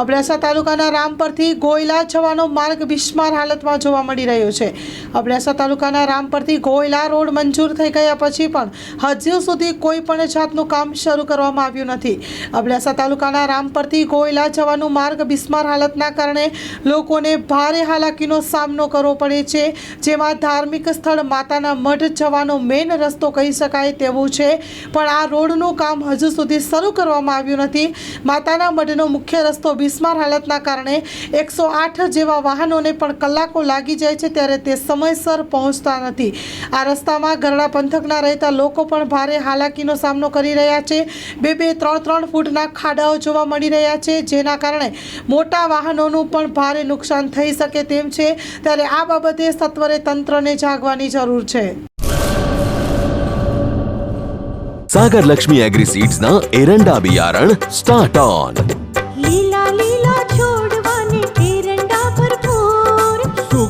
અબડાસા તાલુકાના રામપરથી ગોયલા જવાનો માર્ગ બિસ્માર હાલતમાં જોવા મળી રહ્યો છે. અબડાસા તાલુકાના રામપરથી ગોયલા રોડ મંજૂર થઈ ગયા પછી પણ હજુ સુધી કોઈ પણ જાતનું કામ શરૂ કરવામાં આવ્યું નથી. અબડાસા તાલુકાના રામપરથી ગોયલા જવાનું માર્ગ બિસ્માર હાલતના કારણે લોકોને ભારે હાલાકીનો સામનો કરવો પડે છે. જેમાં ધાર્મિક સ્થળ માતાના મઢ જવાનો મેઇન રસ્તો કહી શકાય તેવું છે. પણ આ રોડનું કામ હજુ સુધી શરૂ કરવામાં આવ્યું નથી. માતાના મઢનો મુખ્ય રસ્તો વિસ્માર હાલતના કારણે એકસો આઠ જેવા વાહનોને પણ કલાકો લાગી જાય છે ત્યારે તે સમયસર પહોંચતા નથી. આ રસ્તામાં ગરડા પંથકના રહેતા લોકો પણ ભારે હાલાકીનો સામનો કરી રહ્યા છે. બે બે ત્રણ ત્રણ ફૂટના ખાડાઓ જોવા મળી રહ્યા છે, જેના કારણે મોટા વાહનોનું પણ ભારે નુકસાન થઈ શકે તેમ છે. ત્યારે આ બાબતે સત્વરે તંત્રને જાગવાની જરૂર છે. સાગર લક્ષ્મી એગ્રીસીડ્સના એરંડા બિયારણ સ્ટાર્ટ ઓન.